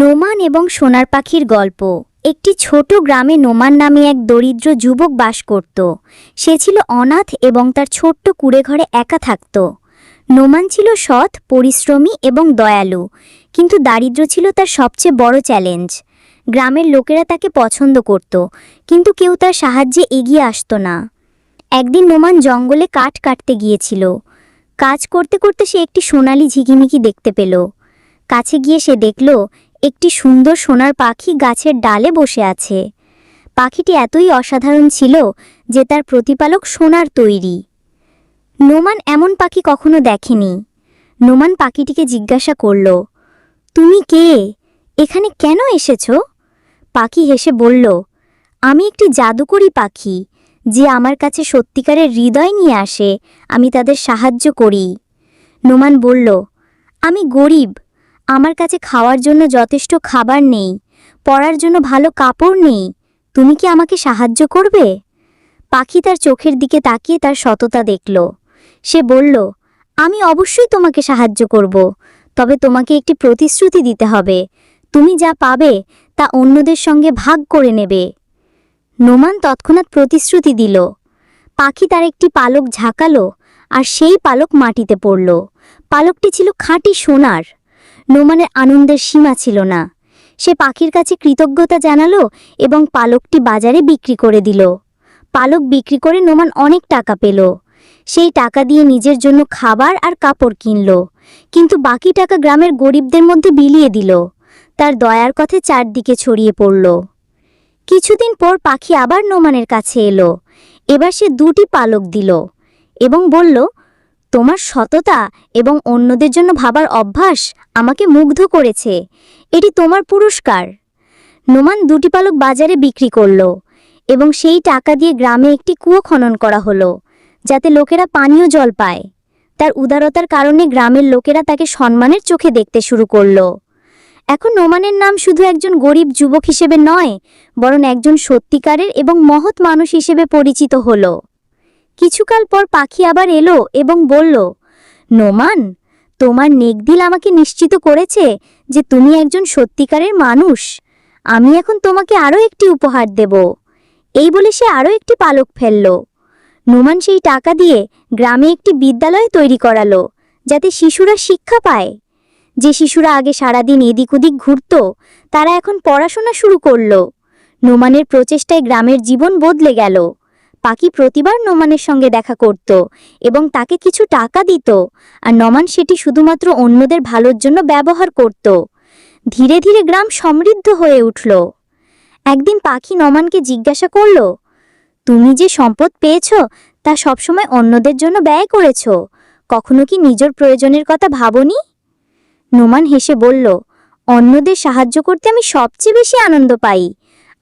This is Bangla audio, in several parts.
নোমান এবং সোনার পাখির গল্প। একটি ছোট গ্রামে নোমান নামে এক দরিদ্র যুবক বাস করত। সে ছিল অনাথ এবং তার ছোট্ট কুড়ে ঘরে একা থাকত। নোমান ছিল সৎ, পরিশ্রমী এবং দয়ালু, কিন্তু দারিদ্র ছিল তার সবচেয়ে বড় চ্যালেঞ্জ। গ্রামের লোকেরা তাকে পছন্দ করত, কিন্তু কেউ তার সাহায্যে এগিয়ে আসতো না। একদিন নোমান জঙ্গলে কাঠ কাটতে গিয়েছিল। কাজ করতে করতে সে একটি সোনালি ঝিকিমিকি দেখতে পেল। কাছে গিয়ে সে দেখল একটি সুন্দর সোনার পাখি গাছের ডালে বসে আছে। পাখিটি এতই অসাধারণ ছিল যে তার প্রতিপালক সোনার তৈরি। নোমান এমন পাখি কখনো দেখেনি। নোমান পাখিটিকে জিজ্ঞাসা করল, তুমি কে? এখানে কেন এসেছ? পাখি হেসে বলল, আমি একটি জাদুকরি পাখি, যে আমার কাছে সত্যিকারের হৃদয় নিয়ে আসে, আমি তাদের সাহায্য করি। নোমান বলল, আমি গরিব আমার কাছে খাওয়ার জন্য যথেষ্ট খাবার নেই পরার জন্য ভালো কাপড় নেই, তুমি কি আমাকে সাহায্য করবে? পাখি তার চোখের দিকে তাকিয়ে তার সততা দেখল। সে বলল, আমি অবশ্যই তোমাকে সাহায্য করব, তবে তোমাকে একটি প্রতিশ্রুতি দিতে হবে। তুমি যা পাবে তা অন্যদের সঙ্গে ভাগ করে নেবে। নোমান তৎক্ষণাৎ প্রতিশ্রুতি দিল। পাখি তার একটি পালক ঝাঁকালো আর সেই পালক মাটিতে পড়ল। পালকটি ছিল খাঁটি সোনার। নোমানের আনন্দের সীমা ছিল না। সে পাখির কাছে কৃতজ্ঞতা জানালো এবং পালকটি বাজারে বিক্রি করে দিল। পালক বিক্রি করে নোমান অনেক টাকা পেল। সেই টাকা দিয়ে নিজের জন্য খাবার আর কাপড় কিনল। কিন্তু বাকি টাকা গ্রামের গরিবদের মধ্যে বিলিয়ে দিল। তার দয়ার কথা চারদিকে ছড়িয়ে পড়ল। কিছুদিন পর পাখি আবার নোমানের কাছে এলো। এবার সে দুটি পালক দিল এবং বলল তোমার সততা এবং অন্যদের জন্য ভাবার অভ্যাস আমাকে মুগ্ধ করেছে। এটি তোমার পুরস্কার। নোমান দুটি পালক বাজারে বিক্রি করল এবং সেই টাকা দিয়ে গ্রামে একটি কুয়ো খনন করা হলো, যাতে লোকেরা পানীয় জল পায়। তার উদারতার কারণে গ্রামের লোকেরা তাকে সম্মানের চোখে দেখতে শুরু করল। এখন নোমানের নাম শুধু একজন গরিব যুবক হিসেবে নয়, বরং একজন সত্যিকারের এবং মহৎ মানুষ হিসেবে পরিচিত হলো। কিছুকাল পর পাখি আবার এলো এবং বলল, নোমান, তোমার নেকদিল আমাকে নিশ্চিত করেছে যে তুমি একজন সত্যিকারের মানুষ। আমি এখন তোমাকে আরও একটি উপহার দেব। এই বলে সে আরও একটি পালক ফেলল। নোমান সেই টাকা দিয়ে গ্রামে একটি বিদ্যালয় তৈরি করালো, যাতে শিশুরা শিক্ষা পায়। যে শিশুরা আগে সারাদিন এদিক ওদিক ঘুরত, তারা এখন পড়াশোনা শুরু করল। নোমানের প্রচেষ্টায় গ্রামের জীবন বদলে গেল। পাখি প্রতিবার নোমানের সঙ্গে দেখা করত এবং তাকে কিছু টাকা দিত আর নমান সেটি শুধুমাত্র অন্যদের ভালোর জন্য ব্যবহার করত। ধীরে ধীরে গ্রাম সমৃদ্ধ হয়ে উঠল। একদিন পাখি নমানকে জিজ্ঞাসা করল, তুমি যে সম্পদ পেয়েছ তা সবসময় অন্যদের জন্য ব্যয় করেছ? কখনো কি নিজের প্রয়োজনের কথা ভাবনি? নোমান হেসে বলল, অন্যদের সাহায্য করতে আমি সবচেয়ে বেশি আনন্দ পাই।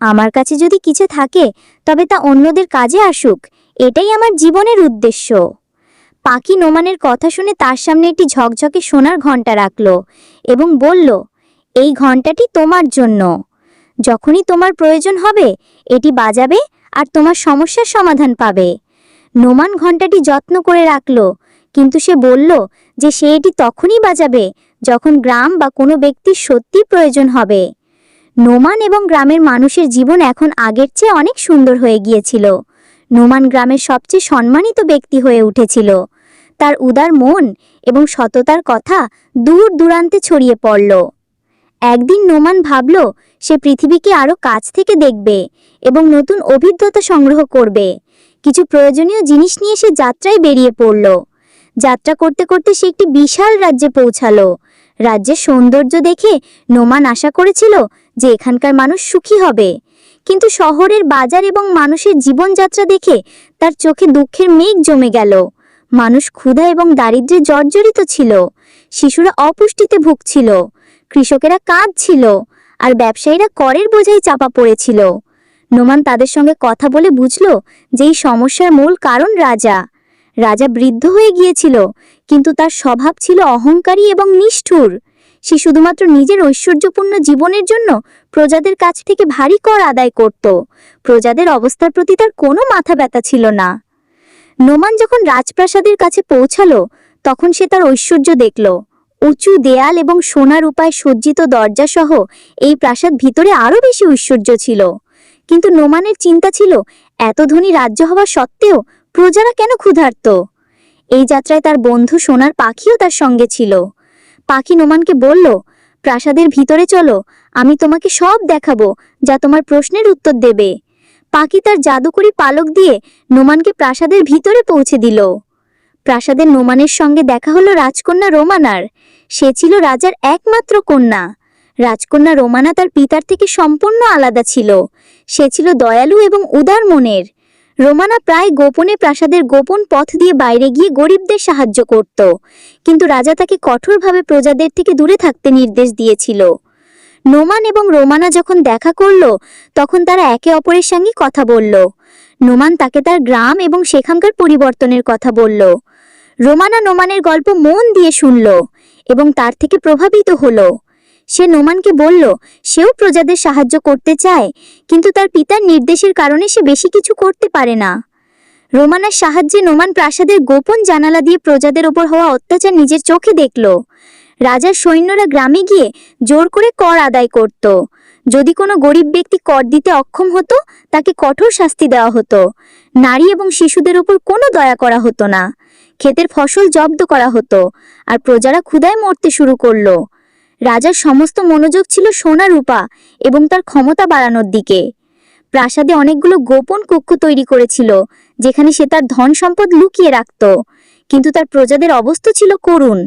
আমার কাছে যদি কিছু থাকে, তবে তা অন্যদের কাজে আসুক। এটাই আমার জীবনের উদ্দেশ্য। পাখি নোমানের কথা শুনে তার সামনে একটি ঝকঝকে সোনার ঘণ্টা রাখল এবং বলল, এই ঘণ্টাটি তোমার জন্য। যখনই তোমার প্রয়োজন হবে, এটি বাজাবে আর তোমার সমস্যার সমাধান পাবে। নোমান ঘণ্টাটি যত্ন করে রাখল, কিন্তু সে বলল যে সে এটি তখনই বাজাবে যখন গ্রাম বা কোনো ব্যক্তির সত্যি প্রয়োজন হবে। নোমান এবং গ্রামের মানুষের জীবন এখন আগের চেয়ে অনেক সুন্দর হয়ে গিয়েছিল। নোমান গ্রামের সবচেয়ে সম্মানিত ব্যক্তি হয়ে উঠেছিল। তার উদার মন এবং সততার কথা দূর দূরান্তে ছড়িয়ে পড়ল। একদিন নোমান ভাবল, সে পৃথিবীকে আরও কাছ থেকে দেখবে এবং নতুন অভিজ্ঞতা সংগ্রহ করবে। কিছু প্রয়োজনীয় জিনিস নিয়ে সে যাত্রায় বেরিয়ে পড়ল। যাত্রা করতে করতে সে একটি বিশাল রাজ্যে পৌঁছালো। রাজ্যের সৌন্দর্য দেখে নোমান আশা করেছিল যে এখানকার মানুষ সুখী হবে। কিন্তু শহরের বাজার এবং মানুষের জীবনযাত্রা দেখে তার চোখে দুঃখের মেঘ জমে গেল। মানুষ ক্ষুধা এবং দারিদ্র্যে জর্জরিত ছিল। শিশুরা অপুষ্টিতে ভুগছিল। কৃষকেরা কাঁদছিল। আর ব্যবসায়ীরা করের বোঝাই চাপা পড়েছিল। নোমান তাদের সঙ্গে কথা বলে বুঝল যে এই সমস্যার মূল কারণ রাজা। রাজা বৃদ্ধ হয়ে গিয়েছিল, কিন্তু তার স্বভাব ছিল অহংকারী এবং নিষ্ঠুর। সে শুধুমাত্র নিজের ঐশ্বর্যপূর্ণ জীবনের জন্য প্রজাদের কাছ থেকে ভারী কর আদায় করত। প্রজাদের অবস্থার প্রতি তার কোনো মাথা ব্যথা ছিল না। নোমান যখন রাজপ্রাসাদের কাছে পৌঁছালো, তখন সে তার ঐশ্বর্য দেখল। উঁচু দেয়াল এবং সোনার উপায় সজ্জিত দরজা সহ এই প্রাসাদ ভিতরে আরও বেশি ঐশ্বর্য ছিল। কিন্তু নোমানের চিন্তা ছিল, এত ধনী রাজ্য হওয়া সত্ত্বেও প্রজারা কেন ক্ষুধার্ত? এই যাত্রায় তার বন্ধু সোনার পাখিও তার সঙ্গে ছিল। পাখি নোমানকে বলল, প্রাসাদের ভিতরে চলো, আমি তোমাকে সব দেখাবো যা তোমার প্রশ্নের উত্তর দেবে। পাখি তার জাদুকরি পালক দিয়ে নোমানকে প্রাসাদের ভিতরে পৌঁছে দিল। প্রাসাদের নোমানের সঙ্গে দেখা হলো রাজকন্যা রোমানার। সে ছিল রাজার একমাত্র কন্যা। রাজকন্যা রোমানা তার পিতার থেকে সম্পূর্ণ আলাদা ছিল। সে ছিল দয়ালু এবং উদার মনের। রোমানা প্রায় গোপনে প্রাসাদের গোপন পথ দিয়ে বাইরে গিয়ে গরিবদের সাহায্য করত। কিন্তু রাজা তাকে কঠোরভাবে প্রজাদের থেকে দূরে থাকতে নির্দেশ দিয়েছিল। নোমান এবং রোমানা যখন দেখা করল, তখন তারা একে অপরের সঙ্গে কথা বলল। নোমান তাকে তার গ্রাম এবং সেখানকার পরিবর্তনের কথা বলল। রোমানা নোমানের গল্প মন দিয়ে শুনল এবং তার থেকে প্রভাবিত হলো। সে নোমানকে বলল, সেও প্রজাদের সাহায্য করতে চায়, কিন্তু তার পিতার নির্দেশের কারণে সে বেশি কিছু করতে পারে না। রোমানার সাহায্যে নোমান প্রাসাদের গোপন জানালা দিয়ে প্রজাদের ওপর হওয়া অত্যাচার নিজের চোখে দেখল। রাজার সৈন্যরা গ্রামে গিয়ে জোর করে কর আদায় করত। যদি কোনো গরিব ব্যক্তি কর দিতে অক্ষম হতো, তাকে কঠোর শাস্তি দেওয়া হতো। নারী এবং শিশুদের ওপর কোনো দয়া করা হতো না। ক্ষেতের ফসল জব্দ করা হতো, আর প্রজারা ক্ষুধায় মরতে শুরু করল। রাজার সমস্ত মনোযোগ ছিল সোনা রূপা এবং তার ক্ষমতা বাড়ানোর দিকে। প্রাসাদে অনেকগুলো গোপন কক্ষ তৈরি করেছিল, যেখানে সে তার ধন সম্পদ লুকিয়ে রাখত, কিন্তু তার প্রজাদের অবস্থা ছিল করুণ।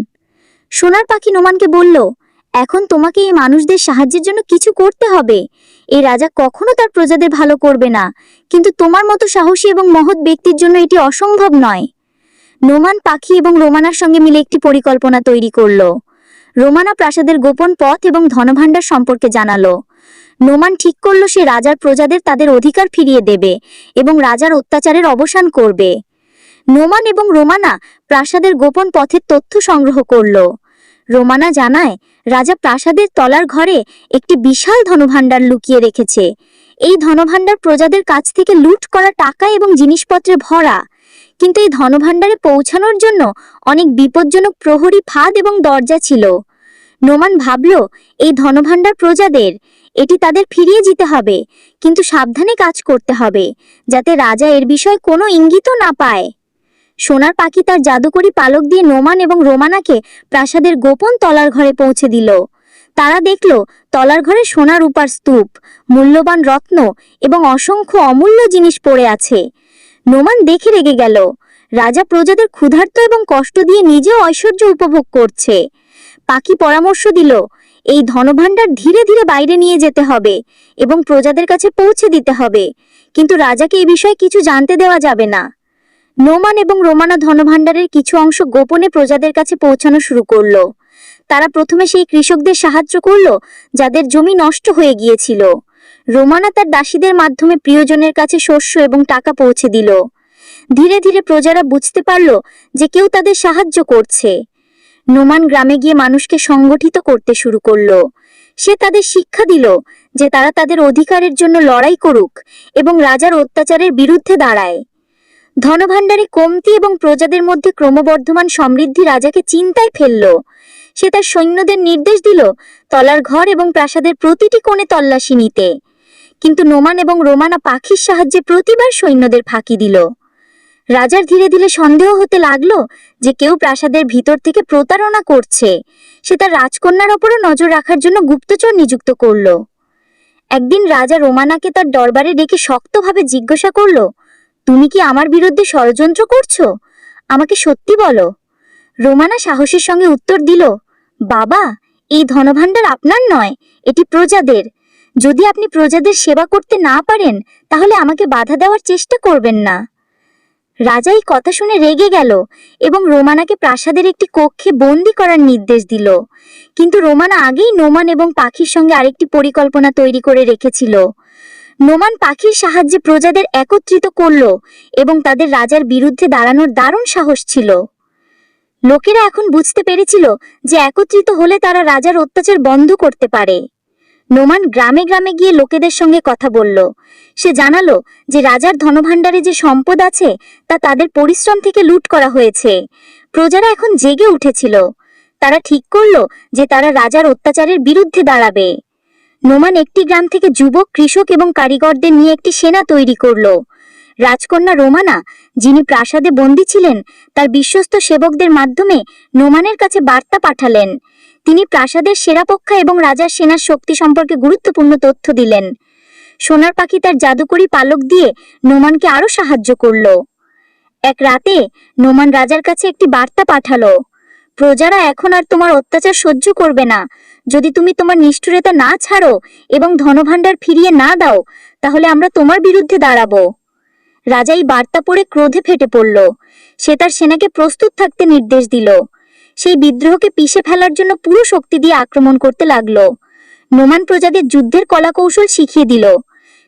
সোনার পাখি নোমানকে বলল, এখন তোমাকে এই মানুষদের সাহায্যের জন্য কিছু করতে হবে। এই রাজা কখনো তার প্রজাদের ভালো করবে না, কিন্তু তোমার মতো সাহসী এবং মহৎ ব্যক্তির জন্য এটি অসম্ভব নয়। নোমান পাখি এবং রোমানার সঙ্গে মিলে একটি পরিকল্পনা তৈরি করল। রোমানা প্রাসাদের গোপন পথ এবং ধনভাণ্ডার সম্পর্কে জানালো। নোমান ঠিক করল সে রাজার প্রজাদের তাদের অধিকার ফিরিয়ে দেবে এবং রাজার অত্যাচারের অবসান করবে। নোমান এবং রোমানা প্রাসাদের গোপন পথের তথ্য সংগ্রহ করল। রোমানা জানায়, রাজা প্রাসাদের তলার ঘরে একটি বিশাল ধনভাণ্ডার লুকিয়ে রেখেছে। এই ধনভাণ্ডার প্রজাদের কাছ থেকে লুট করা টাকা এবং জিনিসপত্রে ভরা। কিন্তু এই ধনভাণ্ডারে পৌঁছানোর জন্য অনেক বিপজ্জনক প্রহরী ফাঁদ এবং দরজা ছিল। নোমান ভাবল, এই ধনভাণ্ডার প্রজাদের, এটি তাদের ফিরিয়ে যেতে হবে, কিন্তু সাবধানে কাজ করতে হবে, যাতে রাজা এর বিষয়ে কোনো ইঙ্গিতও না পায়। সোনার পাখি তার জাদুকরি পালক দিয়ে নোমান এবং রোমানাকে প্রাসাদের গোপন তলার ঘরে পৌঁছে দিল। তারা দেখল, তলার ঘরে সোনার উপার স্তূপ, মূল্যবান রত্ন এবং অসংখ্য অমূল্য জিনিস পড়ে আছে। নোমান দেখে রেগে গেল। রাজা প্রজাদের ক্ষুধার্ত এবং কষ্ট দিয়ে নিজেও ঐশ্বর্য উপভোগ করছে। পাখি পরামর্শ দিল, এই ধনভাণ্ডার ধীরে ধীরে বাইরে নিয়ে যেতে হবে এবং প্রজাদের কাছে পৌঁছে দিতে হবে। কিন্তু রাজাকে এই বিষয়ে কিছু জানতে দেওয়া যাবে না। নোমান এবং রোমানা ধনভাণ্ডারের কিছু অংশ গোপনে প্রজাদের কাছে পৌঁছানো শুরু করল। তারা প্রথমে সেই কৃষকদের সাহায্য করল, যাদের জমি নষ্ট হয়ে গিয়েছিল। রোমানা তার দাসীদের মাধ্যমে প্রিয়জনের কাছে শস্য এবং টাকা পৌঁছে দিল। ধীরে ধীরে প্রজারা বুঝতে পারল যে কেউ তাদের সাহায্য করছে। নোমান গ্রামে গিয়ে মানুষকে সংগঠিত করতে শুরু করল। সে তাদের শিক্ষা দিল যে তারা তাদের অধিকারের জন্য লড়াই করুক এবং রাজার অত্যাচারের বিরুদ্ধে দাঁড়ায়। ধনভাণ্ডারে কমতি এবং প্রজাদের মধ্যে ক্রমবর্ধমান সমৃদ্ধি রাজাকে চিন্তায় ফেলল। সে তার সৈন্যদের নির্দেশ দিল তলার ঘর এবং প্রাসাদের প্রতিটি কোণে তল্লাশি নিতে। কিন্তু নোমান এবং রোমানা পাখির সাহায্যে প্রতিবার সৈন্যদের ফাঁকি দিল। রাজার ধীরে ধীরে সন্দেহ হতে লাগল যে কেউ প্রাসাদের ভিতর থেকে প্রতারণা করছে। সে তার রাজকন্যার ওপরও নজর রাখার জন্য গুপ্তচর নিযুক্ত করল। একদিন রাজা রোমানাকে তার দরবারে ডেকে শক্তভাবে জিজ্ঞাসা করল, তুমি কি আমার বিরুদ্ধে ষড়যন্ত্র করছ? আমাকে সত্যি বলো? রোমানা সাহসের সঙ্গে উত্তর দিল, বাবা, এই ধনভাণ্ডার আপনার নয়, এটি প্রজাদের। যদি আপনি প্রজাদের সেবা করতে না পারেন, তাহলে আমাকে বাধা দেওয়ার চেষ্টা করবেন না। রাজা এই কথা শুনে রেগে গেল এবং রোমানাকে প্রাসাদের একটি কক্ষে বন্দি করার নির্দেশ দিল। কিন্তু রোমানা আগেই নোমান এবং পাখির সঙ্গে আরেকটি পরিকল্পনা তৈরি করে রেখেছিল। নোমান পাখির সাহায্যে প্রজাদের একত্রিত করল এবং তাদের রাজার বিরুদ্ধে দাঁড়ানোর দারুণ সাহস ছিল। লোকেরা এখন বুঝতে পেরেছিল যে একত্রিত হলে তারা রাজার অত্যাচার বন্ধ করতে পারে। নোমান গ্রামে গ্রামে গিয়ে লোকেদের সঙ্গে কথা বলল। সে জানালো যে রাজার ধনভাণ্ডারে যে সম্পদ আছে, তা তাদের পরিশ্রম থেকে লুট করা হয়েছে। প্রজারা এখন জেগে উঠেছিল। তারা ঠিক করল যে তারা রাজার অত্যাচারের বিরুদ্ধে দাঁড়াবে। নোমান একটি গ্রাম থেকে যুবক, কৃষক এবং কারিগরদের নিয়ে একটি সেনা তৈরি করল। রাজকন্যা রোমানা, যিনি প্রাসাদে বন্দী ছিলেন, তার বিশ্বস্ত সেবকদের মাধ্যমে নোমানের কাছে বার্তা পাঠালেন। তিনি প্রাসাদের সেরাপক্ষা এবং রাজার সেনার শক্তি সম্পর্কে গুরুত্বপূর্ণ তথ্য দিলেন। সোনার পাখি তার জাদুকরি পালক দিয়ে নোমানকে আরও সাহায্য করল। এক রাতে নোমান রাজার কাছে একটি বার্তা পাঠালো, প্রজারা এখন আর তোমার অত্যাচার সহ্য করবে না। যদি তুমি তোমার নিষ্ঠুরতা না ছাড়ো এবং ধনভাণ্ডার ফিরিয়ে না দাও, তাহলে আমরা তোমার বিরুদ্ধে দাঁড়াবো। রাজা এই বার্তা পড়ে ক্রোধে ফেটে পড়ল। সে তার সেনাকে প্রস্তুত থাকতে নির্দেশ দিল। সেই বিদ্রোহকে পিষে ফেলার জন্য পুরো শক্তি দিয়ে আক্রমণ করতে লাগল। নোমান প্রজাদের যুদ্ধের কলাকৌশল শিখিয়ে দিল।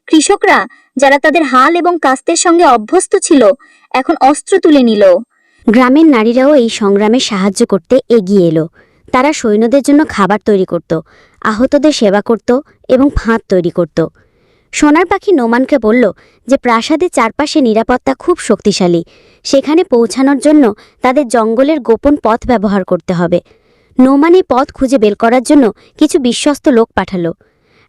কৃষকরা, যারা তাদের হাল এবং কাস্তের সঙ্গে অভ্যস্ত ছিল, এখন অস্ত্র তুলে নিল। গ্রামের নারীরাও এই সংগ্রামে সাহায্য করতে এগিয়ে এলো। তারা সৈন্যদের জন্য খাবার তৈরি করত, আহতদের সেবা করত এবং ফাঁদ তৈরি করত। সোনার পাখি নোমানকে বলল যে প্রাসাদের চারপাশে নিরাপত্তা খুব শক্তিশালী। সেখানে পৌঁছানোর জন্য তাদের জঙ্গলের গোপন পথ ব্যবহার করতে হবে। নোমান এই পথ খুঁজে বের করার জন্য কিছু বিশ্বস্ত লোক পাঠালো।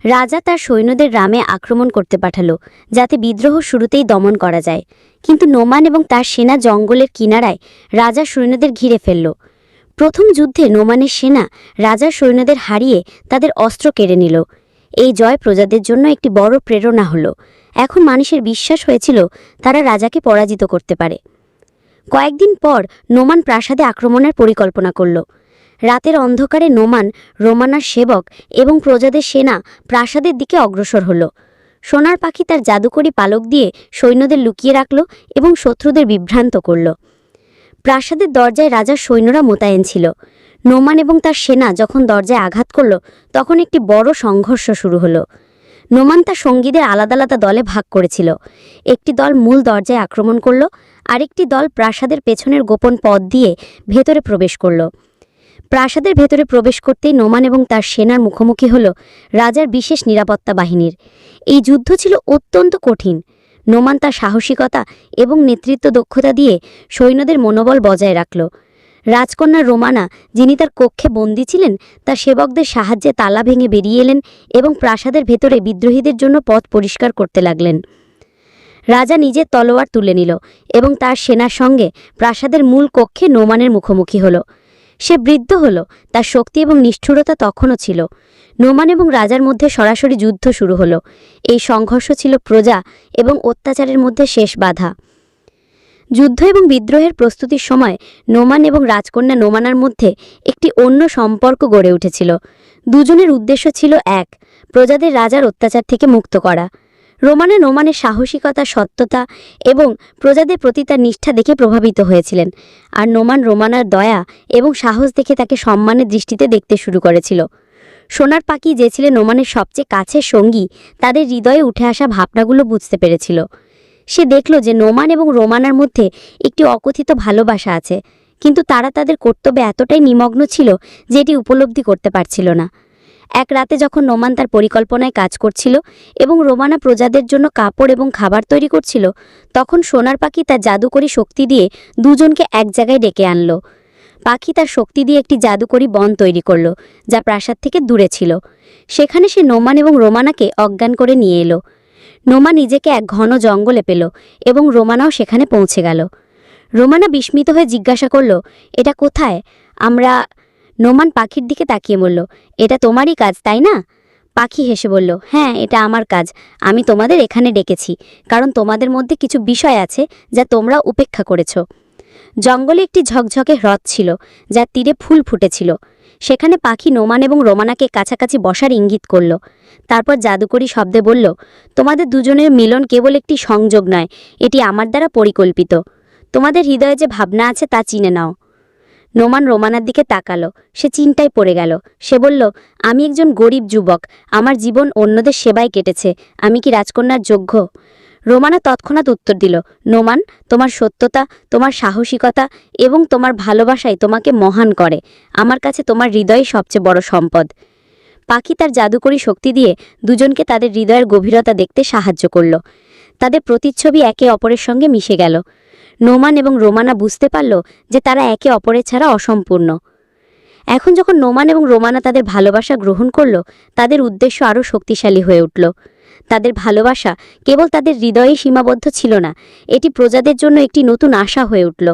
রাজা তার সৈন্যদের রামে আক্রমণ করতে পাঠালো, যাতে বিদ্রোহ শুরুতেই দমন করা যায়। কিন্তু নোমান এবং তার সেনা জঙ্গলের কিনারায় রাজা সৈন্যদের ঘিরে ফেলল। প্রথম যুদ্ধে নোমানের সেনা রাজার সৈন্যদের হারিয়ে তাদের অস্ত্র কেড়ে নিল। এই জয় প্রজাদের জন্য একটি বড় প্রেরণা হলো। এখন মানুষের বিশ্বাস হয়েছিল তারা রাজাকে পরাজিত করতে পারে। কয়েকদিন পর নোমান প্রাসাদে আক্রমণের পরিকল্পনা করল। রাতের অন্ধকারে নোমান, রোমানার সেবক এবং প্রজাদের সেনা প্রাসাদের দিকে অগ্রসর হল। সোনার পাখি তার জাদুকরি পালক দিয়ে সৈন্যদের লুকিয়ে রাখল এবং শত্রুদের বিভ্রান্ত করল। প্রাসাদের দরজায় রাজার সৈন্যরা মোতায়েন ছিল। নোমান এবং তার সেনা যখন দরজায় আঘাত করল, তখন একটি বড় সংঘর্ষ শুরু হলো। নোমান তার সঙ্গীদের আলাদা আলাদা দলে ভাগ করেছিল। একটি দল মূল দরজায় আক্রমণ করল, আরেকটি দল প্রাসাদের পেছনের গোপন পথ দিয়ে ভেতরে প্রবেশ করল। প্রাসাদের ভেতরে প্রবেশ করতেই নোমান এবং তার সেনার মুখোমুখি হল রাজার বিশেষ নিরাপত্তা বাহিনীর। এই যুদ্ধ ছিল অত্যন্ত কঠিন। নোমান তার সাহসিকতা এবং নেতৃত্ব দক্ষতা দিয়ে সৈন্যদের মনোবল বজায় রাখল। রাজকন্যা রোমানা, যিনি তার কক্ষে বন্দী ছিলেন, তার সেবকদের সাহায্যে তালা ভেঙে বেরিয়ে এলেন এবং প্রাসাদের ভেতরে বিদ্রোহীদের জন্য পথ পরিষ্কার করতে লাগলেন। রাজা নিজের তলোয়ার তুলে নিল এবং তার সেনার সঙ্গে প্রাসাদের মূল কক্ষে নোমানের মুখোমুখি হল। সে বৃদ্ধ হল, তার শক্তি এবং নিষ্ঠুরতা তখনও ছিল। নোমান এবং রাজার মধ্যে সরাসরি যুদ্ধ শুরু হলো। এই সংঘর্ষ ছিল প্রজা এবং অত্যাচারের মধ্যে শেষ বাধা। যুদ্ধ এবং বিদ্রোহের প্রস্তুতির সময় নোমান এবং রাজকন্যা নোমানার মধ্যে একটি অন্য সম্পর্ক গড়ে উঠেছিল। দুজনের উদ্দেশ্য ছিল এক, প্রজাদের রাজার অত্যাচার থেকে মুক্ত করা। রোমানা নোমানের সাহসিকতা, সত্যতা এবং প্রজাদের প্রতি তার নিষ্ঠা দেখে প্রভাবিত হয়েছিলেন। আর নোমান রোমানার দয়া এবং সাহস দেখে তাকে সম্মানের দৃষ্টিতে দেখতে শুরু করেছিল। সোনার পাখি যে ছিলেন নোমানের সবচেয়ে কাছের সঙ্গী, তাদের হৃদয়ে উঠে আসা ভাবনাগুলো বুঝতে পেরেছিল। সে দেখল যে নোমান এবং রোমানার মধ্যে একটি অকথিত ভালোবাসা আছে, কিন্তু তারা তাদের কর্তব্যে এতটাই নিমগ্ন ছিল যে এটি উপলব্ধি করতে পারছিল না। এক রাতে যখন নোমান তার পরিকল্পনায় কাজ করছিল এবং রোমানা প্রজাদের জন্য কাপড় এবং খাবার তৈরি করছিল, তখন সোনার পাখি তার জাদুকরি শক্তি দিয়ে দুজনকে এক জায়গায় ডেকে আনলো। পাখি তার শক্তি দিয়ে একটি জাদুকরি বন তৈরি করল, যা প্রাসাদ থেকে দূরে ছিল। সেখানে সে নোমান এবং রোমানাকে অজ্ঞান করে নিয়ে এলো। নোমা নিজেকে এক ঘন জঙ্গলে পেল এবং রোমানাও সেখানে পৌঁছে গেল। রোমানা বিস্মিত হয়ে জিজ্ঞাসা করল, এটা কোথায়? আমরা নোমান পাখির দিকে তাকিয়ে বলল, এটা তোমারই কাজ, তাই না? পাখি হেসে বলল হ্যাঁ এটা আমার কাজ, আমি তোমাদের এখানে ডেকেছি, কারণ তোমাদের মধ্যে কিছু বিষয় আছে যা তোমরা উপেক্ষা করেছ। জঙ্গলে একটি ঝকঝকে হ্রদ ছিল, যার তীরে ফুল ফুটেছিল। সেখানে পাখি নোমান এবং রোমানাকে কাছাকাছি বসার ইঙ্গিত করল। তারপর জাদুকরি শব্দে বলল, তোমাদের দুজনের মিলন কেবল একটি সংযোগ নয়, এটি আমার দ্বারা পরিকল্পিত। তোমাদের হৃদয়ে যে ভাবনা আছে তা চিনে নাও। নোমান রোমানার দিকে তাকালো, সে চিন্তায় পড়ে গেল। সে বলল, আমি একজন গরিব যুবক, আমার জীবন অন্যদের সেবায় কেটেছে, আমি কি রাজকন্যার যোগ্য? রোমানা তৎক্ষণাৎ উত্তর দিল, নোমান, তোমার সত্যতা, তোমার সাহসিকতা এবং তোমার ভালোবাসাই তোমাকে মহান করে। আমার কাছে তোমার হৃদয় সবচেয়ে বড় সম্পদ। পাখি তার জাদুকরি শক্তি দিয়ে দুজনকে তাদের হৃদয়ের গভীরতা দেখতে সাহায্য করল। তাদের প্রতিচ্ছবি একে অপরের সঙ্গে মিশে গেল। নোমান এবং রোমানা বুঝতে পারল যে তারা একে অপরের ছাড়া অসম্পূর্ণ। এখন যখন নোমান এবং রোমানা তাদের ভালোবাসা গ্রহণ করল, তাদের উদ্দেশ্য আরও শক্তিশালী হয়ে উঠল। তাদের ভালোবাসা কেবল তাদের হৃদয়ে সীমাবদ্ধ ছিল না। এটি প্রজাদের জন্য একটি নতুন আশা হয়ে উঠল।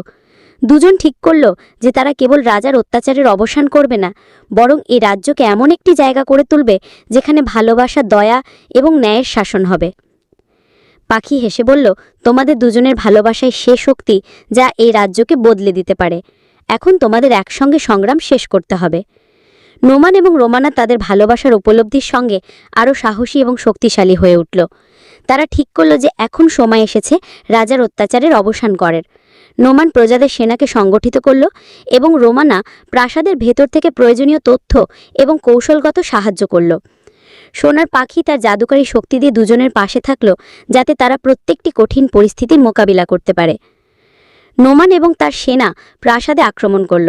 দুজন ঠিক করল যে তারা কেবল রাজার অত্যাচারের অবসান করবে না, বরং এই রাজ্যকে এমন একটি জায়গা করে তুলবে যেখানে ভালোবাসা, দয়া এবং ন্যায়ের শাসন হবে। পাখি হেসে বলল, তোমাদের দুজনের ভালোবাসায় সে শক্তি যা এই রাজ্যকে বদলে দিতে পারে। এখন তোমাদের একসঙ্গে সংগ্রাম শেষ করতে হবে। নোমান এবং রোমানা তাদের ভালোবাসার উপলব্ধির সঙ্গে আরও সাহসী এবং শক্তিশালী হয়ে উঠল। তারা ঠিক করল যে এখন সময় এসেছে রাজার অত্যাচারের অবসান করার। নোমান প্রজাদের সেনাকে সংগঠিত করল এবং রোমানা প্রাসাদের ভেতর থেকে প্রয়োজনীয় তথ্য এবং কৌশলগত সাহায্য করল। সোনার পাখি তার জাদুকারী শক্তি দিয়ে দুজনের পাশে থাকল যাতে তারা প্রত্যেকটি কঠিন পরিস্থিতির মোকাবিলা করতে পারে। নোমান এবং তার সেনা প্রাসাদে আক্রমণ করল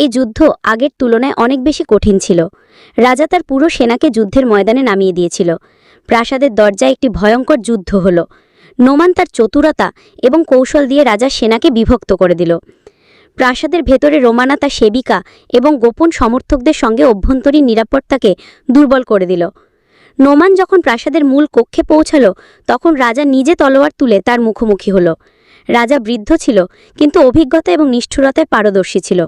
এই যুদ্ধ আগের তুলনায় অনেক বেশি কঠিন ছিল। রাজা তার পুরো সেনাকে যুদ্ধের ময়দানে নামিয়ে দিয়েছিল। প্রাসাদের দরজায় একটি ভয়ঙ্কর যুদ্ধ হল। নোমান তার চতুরতা এবং কৌশল দিয়ে রাজার সেনাকে বিভক্ত করে দিল। প্রাসাদের ভেতরে রোমানা তার সেবিকা এবং গোপন সমর্থকদের সঙ্গে অভ্যন্তরীণ নিরাপত্তাকে দুর্বল করে দিল। নোমান যখন প্রাসাদের মূল কক্ষে পৌঁছালো, তখন রাজা নিজে তলোয়ার তুলে তার মুখোমুখি হল। রাজা বৃদ্ধ ছিল, কিন্তু অভিজ্ঞতা এবং নিষ্ঠুরতায় পারদর্শী ছিল।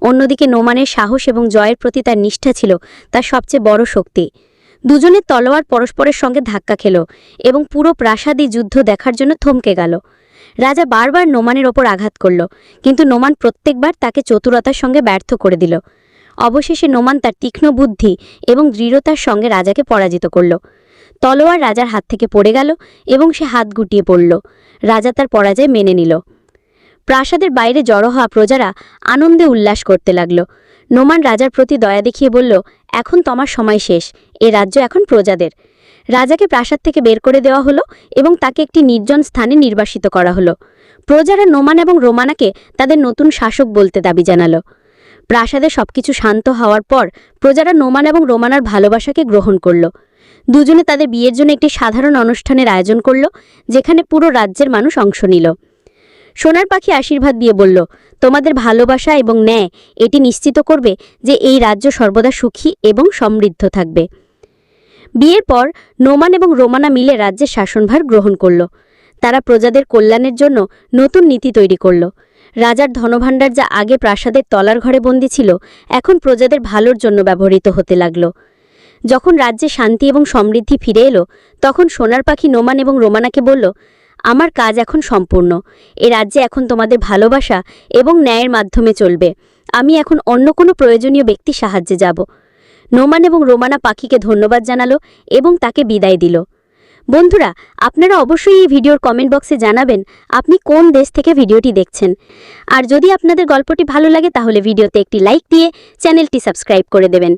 অন্যদিকে নোমানের সাহস এবং জয়ের প্রতি তার নিষ্ঠা ছিল তার সবচেয়ে বড় শক্তি। দুজনের তলোয়ার পরস্পরের সঙ্গে ধাক্কা খেল এবং পুরো প্রাসাদী যুদ্ধ দেখার জন্য থমকে গেল। রাজা বারবার নোমানের ওপর আঘাত করল, কিন্তু নোমান প্রত্যেকবার তাকে চতুরতার সঙ্গে ব্যর্থ করে দিল। অবশেষে নোমান তার তীক্ষ্ণ বুদ্ধি এবং দৃঢ়তার সঙ্গে রাজাকে পরাজিত করল। তলোয়ার রাজার হাত থেকে পড়ে গেল এবং সে হাত গুটিয়ে পড়ল। রাজা তার পরাজয় মেনে নিল। প্রাসাদের বাইরে জড়ো হওয়া প্রজারা আনন্দে উল্লাস করতে লাগল। নোমান রাজার প্রতি দয়া দেখিয়ে বলল, এখন তোমার সময় শেষ, এ রাজ্য এখন প্রজাদের। রাজাকে প্রাসাদ থেকে বের করে দেওয়া হলো এবং তাকে একটি নির্জন স্থানে নির্বাসিত করা হলো। প্রজারা নোমান এবং রোমানাকে তাদের নতুন শাসক বলতে দাবি জানালো। প্রাসাদে সবকিছু শান্ত হওয়ার পর প্রজারা নোমান এবং রোমানার ভালোবাসাকে গ্রহণ করল। দুজনে তাদের বিয়ের জন্য একটি সাধারণ অনুষ্ঠানের আয়োজন করল, যেখানে পুরো রাজ্যের মানুষ অংশ নিল। সোনার পাখি আশীর্বাদ দিয়ে বলল, তোমাদের ভালোবাসা এবং ন্যায় এটি নিশ্চিত করবে যে এই রাজ্য সর্বদা সুখী এবং সমৃদ্ধ থাকবে বিয়ের পর নোমান এবং রোমানা মিলে রাজ্যের শাসনভার গ্রহণ করল। তারা প্রজাদের কল্যাণের জন্য নতুন নীতি তৈরি করল। রাজার ধনভাণ্ডার যা আগে প্রাসাদের তলার ঘরে বন্দি ছিল, এখন প্রজাদের ভালোর জন্য ব্যবহৃত হতে লাগল। যখন রাজ্যে শান্তি এবং সমৃদ্ধি ফিরে এলো, তখন সোনার পাখি নোমান এবং রোমানাকে বলল আমার কাজ এখন সম্পূর্ণ। এ রাজ্যে এখন তোমাদের ভালোবাসা এবং ন্যায়ের মাধ্যমে চলবে। আমি এখন অন্য কোনো প্রয়োজনীয় ব্যক্তি সাহায্যে যাব। নোমান এবং রোমানা পাখিকে ধন্যবাদ জানালো এবং তাকে বিদায় দিল। বন্ধুরা, আপনারা অবশ্যই এই ভিডিওর কমেন্ট বক্সে জানাবেন আপনি কোন দেশ থেকে ভিডিওটি দেখছেন। আর যদি আপনাদের গল্পটি ভালো লাগে তাহলে ভিডিওতে একটি লাইক দিয়ে চ্যানেলটি সাবস্ক্রাইব করে দেবেন।